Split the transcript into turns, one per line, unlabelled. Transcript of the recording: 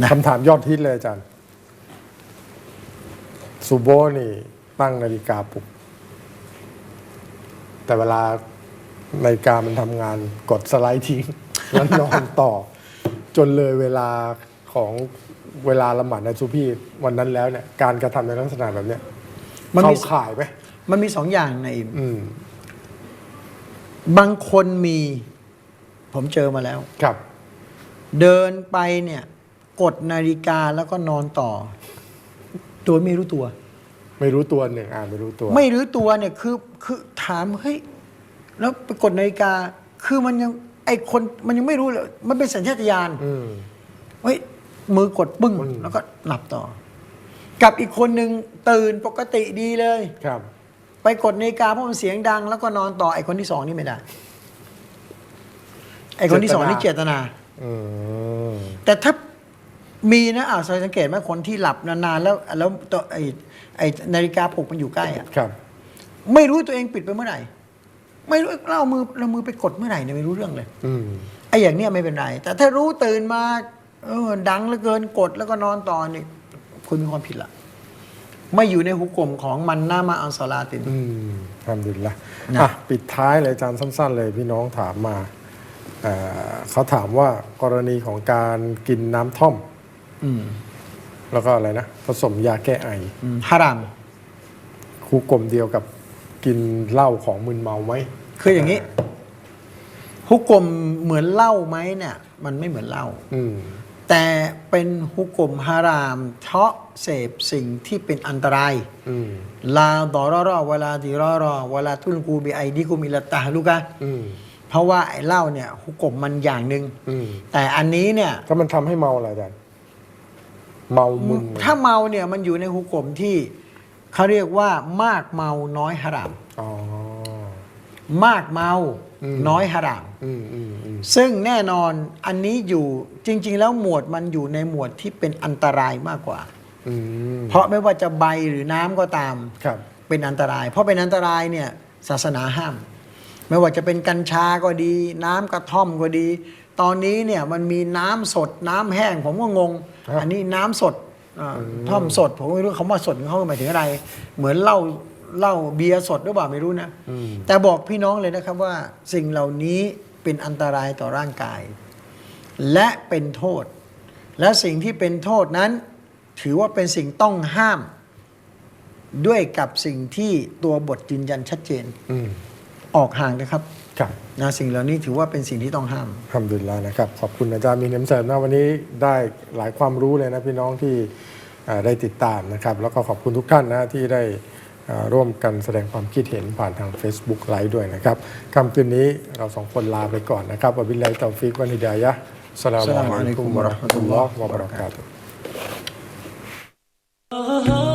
นะ
คำถามยอดฮิตเลยอาจารย์ซูโบนี่ตั้งนาฬิกาปลุก แต่เวลานาฬิกามันทำงานกดสไลด์ทิ้งแล้วนอนต่อ จนเลยเวลาของเวลาละหมาดในซูพี่วันนั้นแล้วเนี่ยการกระทำในลักษณะแบบเนี้ย
มัน
เข้า
มี
ข่ายไหม
มันมีสองอย่างในอิม
อืม
บางคนมี ผมเจอมาแล้ว
ครับ
เดินไปเนี่ย กดนาฬิกาแล้วก็นอนต่อ โดยไม่รู้ตัว
ไม่รู้ตัวหนึ่งอ่าไม่รู้ตัว
ไม่รู้ตัวเนี่ยคือคือถามเฮ้ยแล้วไปกดนาฬิกา คือมันยังไอคนมันยังไม่รู้เลยมันเป็นสัญชาตญาณ
อืม
เฮ้ยมือกดปึ้ง
อืม
แล้วก็หลับต่อ กับอีกคนหนึ่งตื่นปกติดีเลย
ครับ
ไปกดนาฬิกาเพราะมันเสียงดัง แล้วก็นอนต่อไอคนที่สองนี่ไม่ได้ไอคนที่สองนี่เจตนา
อืม
แต่ถ้า มีนะอ่าสังเกตไหมคนที่หลับนานๆแล้วแล้วตัวไอไอนาฬิกาปลุกมันอยู่ใกล้อะ
ครับ
ไม่รู้ตัวเองปิดไปเมื่อไหร่ ไม่รู้เราเอามือเรามือไปกดเมื่อไหร่เนี่ยไม่รู้เรื่องเลย
อืม
ไอ้อย่างเนี้ยไม่เป็นไร แต่ถ้ารู้ตื่นมาเออดังเหลือเกินกดแล้วก็นอนต่อนี่คุณมีความผิดละไม่อยู่ในหุกกลมของมันหน้ามาอัลสลาติน
อืมทำดีละ
นะ
อะปิดท้ายเลยอาจารย์สั้น ๆ เลยพี่น้องถามมาเอ่อเขาถามว่ากรณีของการกินน้ำท่อม
อืม
แล้วก็อะไรนะ ผสมยาแก้ไอ
อืมฮาราม
คู่กลมเดียวกับกินเหล้าของมึนเมาไหม
คืออย่างนี้หุกกลมเหมือนเหล้าไหมเนี่ย มันไม่เหมือนเหล้า
อืม
แต่เป็นหุกกลมฮารามเพราะเสพสิ่งที่เป็นอันตราย
อืม
ลาดอรอรอเวลาดีรอรอเวลาทุลกูบีไอดีกูมิลตาลูกะ
อืม
เพราะว่าไอ้เหล้าเนี่ยหุกกลมมันอย่างหนึ่ง
อืม
แต่อันนี้เนี่ย
ก็มันทำให้เมาอะไรอาจารย์ เมามึน
ถ้าเมาเนี่ยมันอยู่ในหุกกลมที่เขาเรียกว่ามากเมาน้อยฮาราม
อ๋อ
มากเมา
อืม
น้อยฮาราม
อืมอืมอืม
ซึ่งแน่นอนอันนี้อยู่จริง ๆ แล้วหมวดมันอยู่ในหมวดที่เป็นอันตรายมากกว่า
อืม
เพราะไม่ว่าจะใบหรือน้ำก็ตาม
ครับ
เป็นอันตราย เพราะเป็นอันตรายเนี่ยศาสนาห้าม ไม่ว่าจะเป็นกัญชาก็ดี น้ำกระท่อมก็ดี ตอนนี้เนี่ยมันมีน้ำสดน้ำแห้งผมก็งง
ครับ
อันนี้น้ำสดอ่าท่อมสด ผมก็ไม่รู้คำว่าสดเขาหมายถึงอะไร เหมือนเหล้าเหล้าเบียร์สดหรือเปล่าไม่รู้นะ
อืม
แต่บอกพี่น้องเลยนะครับว่าสิ่งเหล่านี้เป็นอันตรายต่อร่างกาย และเป็นโทษ และสิ่งที่เป็นโทษนั้น ถือว่าเป็นสิ่งต้องห้าม ด้วยกับสิ่งที่ตัวบทยืนยันชัดเจน
อืม
ออกห่างนะครับ
ครับ
นะสิ่งเหล่านี้ถือว่าเป็นสิ่งที่ต้องห้าม
ทำดุลิลลาห์นะครับ ขอบคุณอาจารย์มีเน้ำเสริมนะวันนี้ได้หลายความรู้เลยนะพี่น้องที่เอ่อได้ติดตามนะครับ แล้วก็ขอบคุณทุกท่านนะที่ได้เอ่อร่วมกันแสดงความคิดเห็นผ่านทาง Facebook ไลฟ์ด้วยนะครับค่ำคืนนี้เราสองคนลาไปก่อนนะครับวะบิลลาฮิตอฟิกวันฮิดายะฮ์อัสสลามุอะลัยกุมวะเราะห์มะตุลลอฮ์วะบะเราะกาตุฮ์
Oh